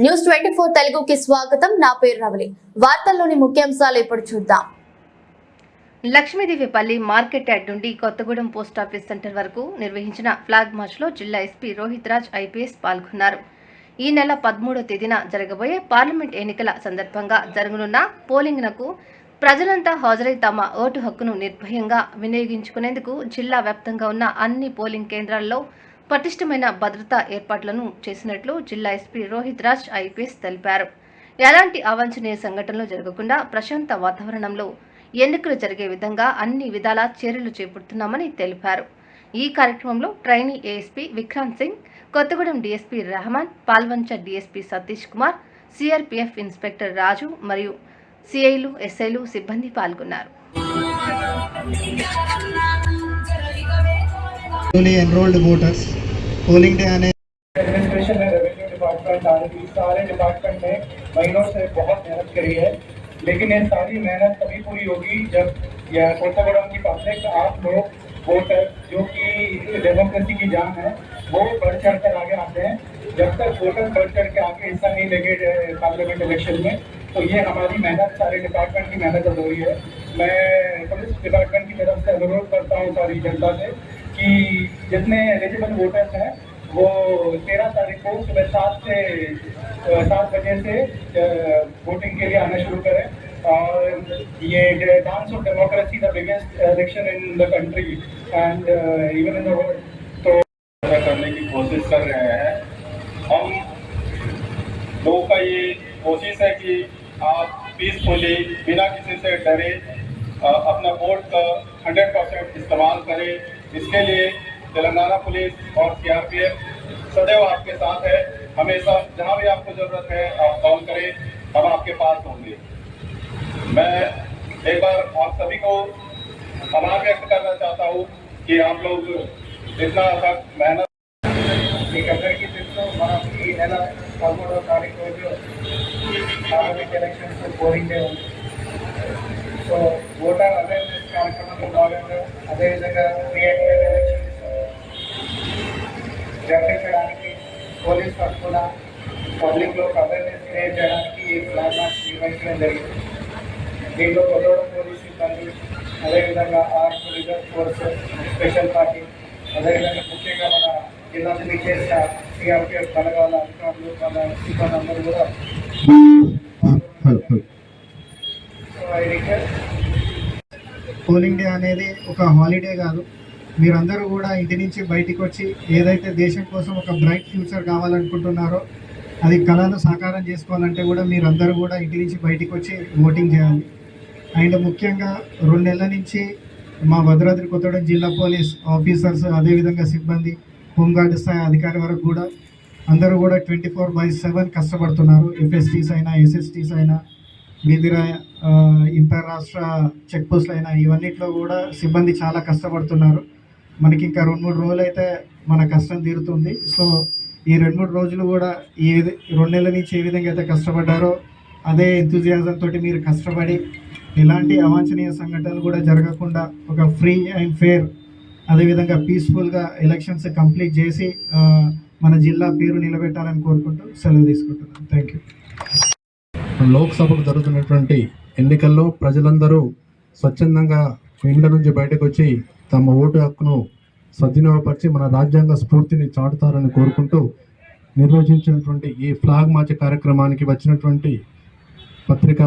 News twenty four తెలుగుకి స్వాగతం. నా పేరు రవలి. వార్తల్లోని ముఖ్యాంశాలు ఇప్పుడు చూద్దాం. లక్ష్మీదేవిపల్లి మార్కెట్ యార్డ్ నుండి కొత్తగూడెం పోస్ట్ ఆఫీస్ సెంటర్ వరకు నిర్వహించిన ఫ్లాగ్ మార్చ్లో జిల్లా ఎస్పీ రోహిత్ రాజ్ ఐపీఎస్ పాల్గొన్నారు. ఈ నెల పదమూడో తేదీన జరగబోయే పార్లమెంట్ ఎన్నికల సందర్భంగా జరగనున్న పోలింగ్నకు ప్రజలంతా హాజరై తమ ఓటు హక్కును నిర్భయంగా వినియోగించుకునేందుకు జిల్లా వ్యాప్తంగా ఉన్న అన్ని పోలింగ్ కేంద్రాల్లో పటిష్టమైన భద్రతా ఏర్పాట్లను చేసినట్లు జిల్లా ఎస్పీ రోహిత్ రాజ్ ఐపీఎస్ తెలిపారు. ఎలాంటి అవాంఛనీయ సంఘటనలు జరగకుండా ప్రశాంత వాతావరణంలో ఎన్నికలు జరిగే విధంగా అన్ని విధాల చర్యలు చేపడుతున్నామని తెలిపారు. ఈ కార్యక్రమంలో trainee ASP Vikrant Singh Kothagudem DSP Rehman Palvancha DSP Satish Kumar CRPF inspector Raju మరియు సిఐలు ఎస్ఐలు సిబ్బంది పాల్గొన్నారు. Newly enrolled voters, polling day आने एडमिनिस्ट्रेशन में रेवेन्यू डिपार्टमेंट आर सारे डिपार्टमेंट ने महीनों से बहुत मेहनत करी है। लेकिन ये सारी मेहनत तभी पूरी होगी जब यह कोटागुड़म की पब्लिक आप लोग वोटर जो कि डेमोक्रेसी की जान है, वो बढ़ चढ़ कर आगे आते हैं। जब तक वोटर बढ़ चढ़ के आके हिस्सा नहीं लेंगे पार्लियामेंट इलेक्शन में तो ये हमारी मेहनत, सारे डिपार्टमेंट की मेहनत अधूरी है। मैं पुलिस डिपार्टमेंट की तरफ़ से अनुरोध करता हूँ सारी जनता से कि जितने एलिजिबल वोटर्स हैं, वो तेरह तारीख को सुबह सात से सात बजे से वोटिंग के लिए आना शुरू करें। और ये dance of democracy the biggest election in the country and even in the world तो करने की कोशिश कर रहे हैं। हम लोगों का ये कोशिश है कि आप पीसफुली बिना किसी से डरे अपना वोट का हंड्रेड परसेंट इस्तेमाल करें इसके लिए तेलंगाना पुलिस और सीआरपीएफ सदैव आपके साथ है हमेशा जहां भी आपको जरूरत है आप कॉल करें हम आपके पास होंगे मैं एक बार आप सभी को आभार व्यक्त करना चाहता हूँ कि आप लोग इतना सख्त मेहनत మీకు అందరికీ తెలుసు మనం ఈ నెల పదమూడవ తారీఖు రోజు పార్లమెంట్ ఎలక్షన్స్ పోలింగ్ డే ఉంది సో ఓటర్ అవేర్నెస్ కార్యక్రమంలో భాగంగా అదేవిధంగా క్రియేటివ్ ఎలక్షన్స్ జరిపించడానికి పోలీస్ తరఫున పబ్లిక్లో అవేర్నెస్ క్రియేట్ చేయడానికి ఈ ఫ్లాగ్ మార్చ్ నిర్వహించడం జరిగింది. దీంట్లో కొత్తగూడెం పోలీస్ సిబ్బంది అదేవిధంగా arms reserve force special party అదేవిధంగా ముఖ్యంగా మన జిల్లా నుంచి చేసిన సిఆర్పిఎఫ్ బలగాల అధికారులు మన సిబ్బంది అందరూ కూడా పోలింగ్ డే అనేది ఒక హాలిడే కాదు. మీరందరూ కూడా ఇంటి నుంచి బయటికి వచ్చి ఏదైతే దేశం కోసం ఒక బ్రైట్ ఫ్యూచర్ కావాలనుకుంటున్నారో అది కళను సాకారం చేసుకోవాలంటే కూడా మీరందరూ కూడా ఇంటి నుంచి బయటికి వచ్చి ఓటింగ్ చేయాలి. అండ్ ముఖ్యంగా రెండు నెలల నుంచి మా భద్రాద్రి కొత్తగూడెం జిల్లా పోలీస్ ఆఫీసర్స్ అదేవిధంగా సిబ్బంది హోంగార్డ్ స్థాయి అధికారి వరకు కూడా అందరూ కూడా ట్వంటీ ఫోర్ బై సెవెన్ కష్టపడుతున్నారు ఎఫ్ఎస్టీస్ అయినా ఎస్ఎస్టీస్ అయినా వివిధ ఇంటర్ రాష్ట్ర చెక్ పోస్టులు అయినా ఇవన్నిట్లో కూడా సిబ్బంది చాలా కష్టపడుతున్నారు. మనకి ఇంకా రెండు మూడు రోజులు అయితే మన కష్టం తీరుతుంది. సో ఈ రెండు మూడు రోజులు కూడా ఈ విధ- రెండు నెలల నుంచి ఏ విధంగా అయితే కష్టపడ్డారో అదే ఎంతూజియాజం తోటి మీరు కష్టపడి ఎలాంటి అవాంఛనీయ సంఘటనలు కూడా జరగకుండా ఒక ఫ్రీ అండ్ ఫేర్ అదేవిధంగా పీస్ఫుల్గా ఎలక్షన్స్ కంప్లీట్ చేసి మన జిల్లా పేరు నిలబెట్టాలని కోరుకుంటూ సెలవు తీసుకుంటున్నాను. థ్యాంక్ యూ లోక్సభకు జరుగుతున్నటువంటి ఎన్నికల్లో ప్రజలందరూ స్వచ్ఛందంగా ఇండ్ల నుంచి బయటకు వచ్చి తమ ఓటు హక్కును సద్వినియోగపరిచి మన రాజ్యాంగ స్ఫూర్తిని చాటుతారని కోరుకుంటూ నిర్వహించినటువంటి ఈ ఫ్లాగ్ మార్చ్ కార్యక్రమానికి వచ్చినటువంటి పత్రికా